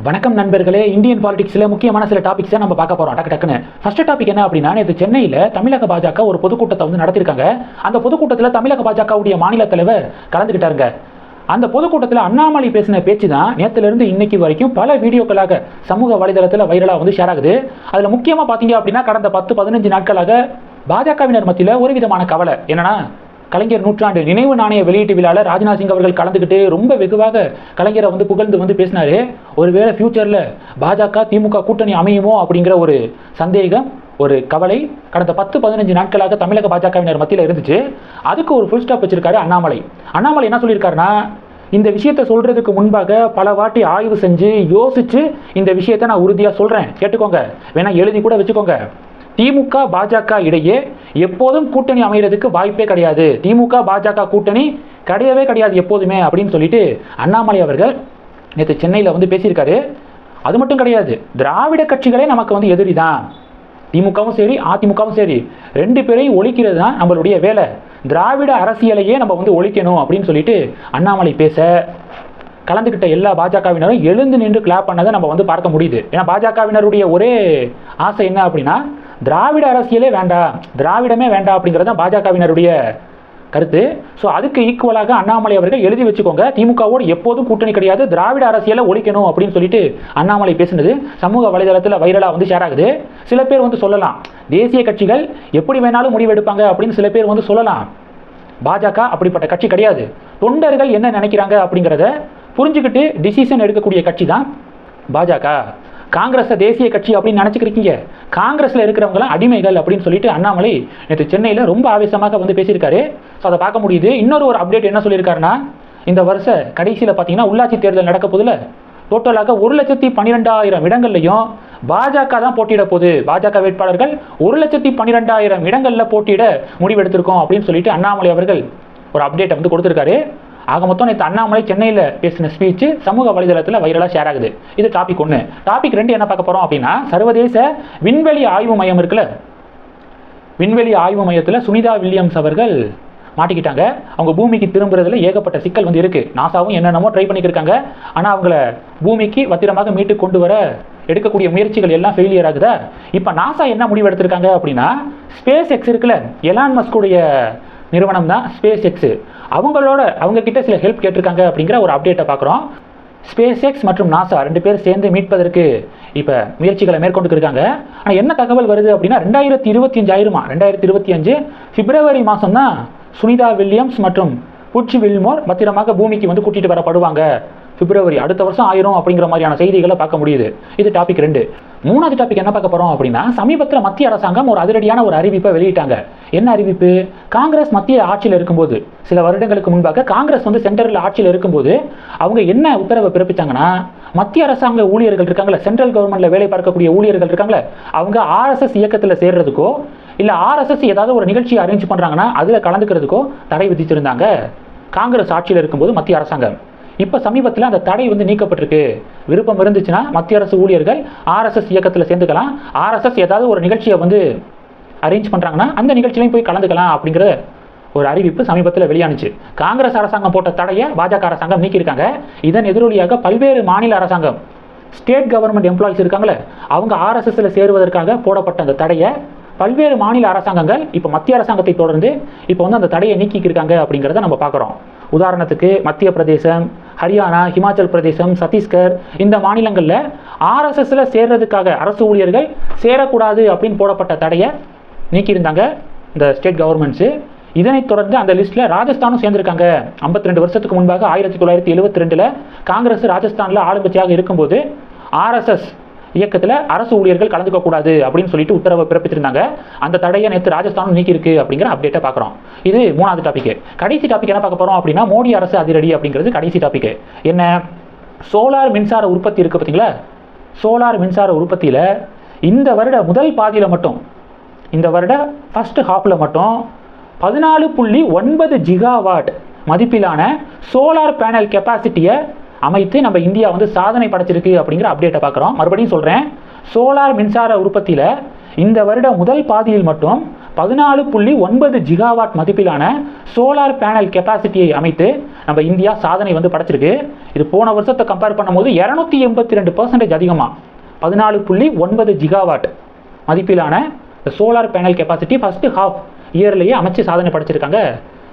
வணக்கம் நண்பர்களே. இந்தியன் பாலிடிக்ஸில் முக்கியமான சில டாபிக்ஸை நம்ம பார்க்க போகிறோம் டக்கு டக்குன்னு. ஃபர்ஸ்ட் டாபிக் என்ன அப்படின்னா நேற்று சென்னையில் தமிழக பாஜக ஒரு பொதுக்கூட்டத்தை வந்து நடத்திருக்காங்க அந்த பொதுக்கூட்டத்தில் தமிழக பாஜகவுடைய மாநில தலைவர் கலந்துக்கிட்டாருங்க அந்த பொதுக்கூட்டத்தில் அண்ணாமலை பேசின பேச்சு தான் நேற்றுலேருந்து இன்னைக்கு வரைக்கும் பல வீடியோக்களாக சமூக வலைதளத்தில் வைரலாக வந்து ஷேர் ஆகுது. அதில் முக்கியமாக பார்த்தீங்க அப்படின்னா கடந்த பத்து பதினஞ்சு நாட்களாக பாஜகவினர் மத்தியில் ஒரு விதமான கவலை. என்னன்னா கலைஞர் நூற்றாண்டு நினைவு நாணய வெளியீட்டு விழாவில் ராஜ்நாத் சிங் அவர்கள் கலந்துக்கிட்டு ரொம்ப வெகுவாக கலைஞரை வந்து புகழ்ந்து வந்து பேசினாரு. ஒருவேளை ஃபியூச்சரில் பாஜக திமுக கூட்டணி அமையுமோ அப்படிங்கிற ஒரு சந்தேகம் ஒரு கவலை கடந்த பத்து பதினஞ்சு நாட்களாக தமிழக பாஜகவினர் மத்தியில் இருந்துச்சு. அதுக்கு ஒரு ஃபுல் ஸ்டாப் வச்சிருக்காரு அண்ணாமலை. அண்ணாமலை என்ன சொல்லியிருக்காருன்னா இந்த விஷயத்தை சொல்கிறதுக்கு முன்பாக பல வாட்டி ஆய்வு செஞ்சு யோசித்து இந்த விஷயத்தை நான் உறுதியாக சொல்கிறேன் கேட்டுக்கோங்க. வேணால் எழுதி கூட வச்சுக்கோங்க. திமுக பாஜக இடையே எப்போதும் கூட்டணி அமைகிறதுக்கு வாய்ப்பே கிடையாது. திமுக பாஜக கூட்டணி கிடையவே கிடையாது எப்போதுமே அப்படின்னு சொல்லிட்டு அண்ணாமலை அவர்கள் நேற்று சென்னையில் வந்து பேசியிருக்காரு. அது மட்டும் கிடையாது. திராவிட கட்சிகளே நமக்கு வந்து எதிரி தான் திமுகவும் சரி அதிமுகவும் சரி. ரெண்டு பேரையும் ஒழிக்கிறது தான் நம்மளுடைய வேலை. திராவிட அரசியலையே நம்ம வந்து ஒழிக்கணும் அப்படின்னு சொல்லிட்டு அண்ணாமலை பேச கலந்துக்கிட்ட எல்லா பாஜகவினரும் எழுந்து நின்று கிளாப் பண்ணதை நம்ம வந்து பார்க்க முடியுது. ஏன்னா பாஜகவினருடைய ஒரே ஆசை என்ன அப்படின்னா திராவிட அரசியலே வேண்டாம் திராவிடமே வேண்டாம் அப்படிங்கிறது தான் பாஜகவினருடைய கருத்து. ஸோ அதுக்கு ஈக்குவலாக அண்ணாமலை அவர்கள் எழுதி வச்சுக்கோங்க. திமுகவோடு எப்போதும் கூட்டணி கிடையாது. திராவிட அரசியலை ஒழிக்கணும் அப்படின்னு சொல்லிட்டு அண்ணாமலை பேசினது. சமூக வலைதளத்தில் வைரலாக வந்து ஷேர் ஆகுது. சில பேர் வந்து சொல்லலாம் தேசிய கட்சிகள் எப்படி வேணாலும் முடிவெடுப்பாங்க அப்படின்னு சில பேர் வந்து சொல்லலாம். பாஜக அப்படிப்பட்ட கட்சி கிடையாது. தொண்டர்கள் என்ன நினைக்கிறாங்க அப்படிங்கிறத புரிஞ்சுக்கிட்டு டிசிஷன் எடுக்கக்கூடிய கட்சி தான் பாஜக. காங்கிரஸை தேசிய கட்சி அப்படின்னு நினச்சிக்கிறீங்க காங்கிரஸில் இருக்கிறவங்களாம் அடிமைகள் அப்படின்னு சொல்லிட்டு அண்ணாமலை நேற்று சென்னையில் ரொம்ப ஆவேசமாக வந்து பேசியிருக்காரு. ஸோ அதை பார்க்க முடியுது. இன்னொரு ஒரு அப்டேட் என்ன சொல்லியிருக்காருன்னா இந்த வருஷ கடைசியில் பார்த்தீங்கன்னா உள்ளாட்சி தேர்தல் நடக்க போதில் டோட்டலாக ஒரு லட்சத்தி பன்னிரெண்டாயிரம் இடங்கள்லையும் பாஜக தான் போட்டியிட போகுது. பாஜக வேட்பாளர்கள் ஒரு லட்சத்தி பன்னிரெண்டாயிரம் இடங்களில் போட்டியிட முடிவெடுத்திருக்கோம் அப்படின்னு சொல்லிட்டு அண்ணாமலை அவர்கள் ஒரு அப்டேட்டை வந்து கொடுத்துருக்காரு. ஆக மொத்தம் நேற்று அண்ணாமலை சென்னையில் பேசின ஸ்பீச் சமூக வலைதளத்தில் வைரலாக ஷேர் ஆகுது. இது டாபிக் ஒன்று டாபிக் ரெண்டு என்ன பார்க்க போகிறோம் அப்படின்னா சர்வதேச விண்வெளி ஆய்வு மையம் இருக்குல்ல? விண்வெளி ஆய்வு மையத்தில் சுனிதா வில்லியம்ஸ் அவர்கள் மாட்டிக்கிட்டாங்க. அவங்க பூமிக்கு திரும்புறதுல ஏகப்பட்ட சிக்கல் வந்து இருக்கு. நாசாவும் என்னென்னமோ ட்ரை பண்ணிக்கிருக்காங்க. ஆனால் அவங்கள பூமிக்கு பத்திரமாக மீட்டு கொண்டு வர எடுக்கக்கூடிய முயற்சிகள் எல்லாம் ஃபெயிலியர் ஆகுதா? இப்போ நாசா என்ன முடிவு எடுத்திருக்காங்க அப்படின்னா ஸ்பேஸ் எக்ஸ் இருக்குல்ல எலான் மஸ்குடைய நிறுவனம் தான் ஸ்பேஸ் எக்ஸு அவங்களோட அவங்க கிட்ட சில ஹெல்ப் கேட்டிருக்காங்க அப்படிங்கிற ஒரு அப்டேட்டை பார்க்குறோம். ஸ்பேஸ் எக்ஸ் மற்றும் நாசா ரெண்டு பேரும் சேர்ந்து மீட்பதற்கு இப்போ முயற்சிகளை மேற்கொண்டு இருக்காங்க. ஆனால் என்ன தகவல் வருது அப்படின்னா ரெண்டாயிரத்தி இருபத்தி அஞ்சு ரெண்டாயிரத்தி இருபத்தி அஞ்சு பிப்ரவரி மாதம் தான் சுனிதா வில்லியம்ஸ் மற்றும் புட்சி வில்மோர் பத்திரமாக பூமிக்கு வந்து கூட்டிகிட்டு வரப்படுவாங்க. பிப்ரவரி அடுத்த வருஷம் ஆயிரும் அப்படிங்கிற மாதிரியான செய்திகளை பார்க்க முடியுது. இது டாபிக் ரெண்டு. மூணாவது டாபிக் என்ன பார்க்க போறோம் அப்படின்னா சமீபத்தில் மத்திய அரசாங்கம் ஒரு அதிரடியான ஒரு அறிவிப்பை வெளியிட்டாங்க. என்ன அறிவிப்பு? காங்கிரஸ் மத்திய ஆட்சியில் இருக்கும்போது சில வருடங்களுக்கு முன்பாக காங்கிரஸ் வந்து சென்ட்ரல் ஆட்சியில் இருக்கும்போது அவங்க என்ன உத்தரவை பிறப்பித்தாங்கன்னா மத்திய அரசாங்க ஊழியர்கள் இருக்காங்களே சென்ட்ரல் கவர்மெண்ட்ல வேலை பார்க்கக்கூடிய ஊழியர்கள் இருக்காங்களே அவங்க ஆர்எஸ்எஸ் இயக்கத்தில் சேர்றதுக்கோ இல்லை ஆர்எஸ்எஸ் ஏதாவது ஒரு நிகழ்ச்சி அரேஞ்ச் பண்ணுறாங்கன்னா அதில் கலந்துக்கிறதுக்கோ தடை விதிச்சிருந்தாங்க. காங்கிரஸ் ஆட்சியில் இருக்கும்போது மத்திய அரசாங்கம். இப்போ சமீபத்தில் அந்த தடை வந்து நீக்கப்பட்டிருக்கு. விருப்பம் இருந்துச்சுன்னா மத்திய அரசு ஊழியர்கள் ஆர்எஸ்எஸ் இயக்கத்தில் சேர்ந்துக்கலாம். ஆர்எஸ்எஸ் ஏதாவது ஒரு நிகழ்ச்சியை வந்து அரேஞ்ச் பண்ணுறாங்கன்னா அந்த நிகழ்ச்சியிலையும் போய் கலந்துக்கலாம் அப்படிங்கிற ஒரு அறிவிப்பு சமீபத்தில் வெளியானுச்சு. காங்கிரஸ் அரசாங்கம் போட்ட தடையை பாஜக அரசாங்கம் நீக்கியிருக்காங்க. இதன் எதிரொலியாக பல்வேறு மாநில அரசாங்கம் ஸ்டேட் கவர்மெண்ட் எம்ப்ளாயிஸ் இருக்காங்களே அவங்க ஆர்எஸ்எஸில் சேருவதற்காக போடப்பட்ட அந்த தடையை பல்வேறு மாநில அரசாங்கங்கள் இப்போ மத்திய அரசாங்கத்தை தொடர்ந்து இப்போ வந்து அந்த தடையை நீக்கிக்கிருக்காங்க அப்படிங்கிறத நம்ம பார்க்குறோம். உதாரணத்துக்கு மத்திய பிரதேசம் ஹரியானா ஹிமாச்சல் பிரதேசம் சத்தீஸ்கர் இந்த மாநிலங்களில் ஆர்எஸ்எஸில் சேர்றதுக்காக அரசு ஊழியர்கள் சேரக்கூடாது அப்படின்னு போடப்பட்ட தடையை நீக்கியிருந்தாங்க இந்த ஸ்டேட் கவர்மெண்ட்ஸு இதனைத் தொடர்ந்து அந்த லிஸ்ட்டில் ராஜஸ்தானும் சேர்ந்திருக்காங்க. 52 ரெண்டு வருஷத்துக்கு முன்பாக ஆயிரத்தி தொள்ளாயிரத்தி எழுபத்தி ரெண்டில் காங்கிரஸ் ராஜஸ்தானில் ஆளுங்கட்சியாக இருக்கும்போது ஆர்எஸ்எஸ் இயக்கத்தில் அரசு ஊழியர்கள் கலந்துக்க கூடாது அப்படின்னு சொல்லிட்டு உத்தரவை பிறப்பித்திருந்தாங்க. அந்த தடையை நேற்று ராஜஸ்தானும் நீக்கியிருக்கு அப்படிங்கிற அப்டேட்டை பார்க்குறோம் இது மூணாவது டாபிக் கடைசி டாபிக் என்ன பார்க்க போகிறோம் அப்படின்னா மோடி அரசு அதிரடி அப்படிங்கிறது கடைசி டாபிக் என்ன? சோலார் மின்சார உற்பத்தி இருக்குது பார்த்தீங்களா சோலார் மின்சார உற்பத்தியில் இந்த வருட முதல் பாதியில் மட்டும் இந்த வருட ஃபர்ஸ்ட் ஹாஃபில் மட்டும் பதினாலு புள்ளி ஒன்பது ஜிகாவாட் மதிப்பிலான சோலார் பேனல் கெப்பாசிட்டியை அமைத்து நம்ம இந்தியா வந்து சாதனை படைச்சிருக்கு அப்படிங்கிற அப்டேட்டை பார்க்குறோம். மறுபடியும் சொல்கிறேன் சோலார் மின்சார உற்பத்தியில் இந்த வருட முதல் பாதியில் மட்டும் பதினாலு புள்ளி ஒன்பது ஜிகாவாட் மதிப்பிலான சோலார் பேனல் கெப்பாசிட்டியை அமைத்து நம்ம இந்தியா சாதனை வந்து படைச்சிருக்கு. இது போன வருஷத்தை கம்பேர் பண்ணும்போது இரநூத்தி எண்பத்தி ரெண்டு பர்சன்டேஜ் அதிகமாக பதினாலு புள்ளி ஒன்பது ஜிகாவாட் மதிப்பிலான solar panel capacity first half இயர்லேயே அமைச்சு சாதனை படைச்சிருக்காங்க.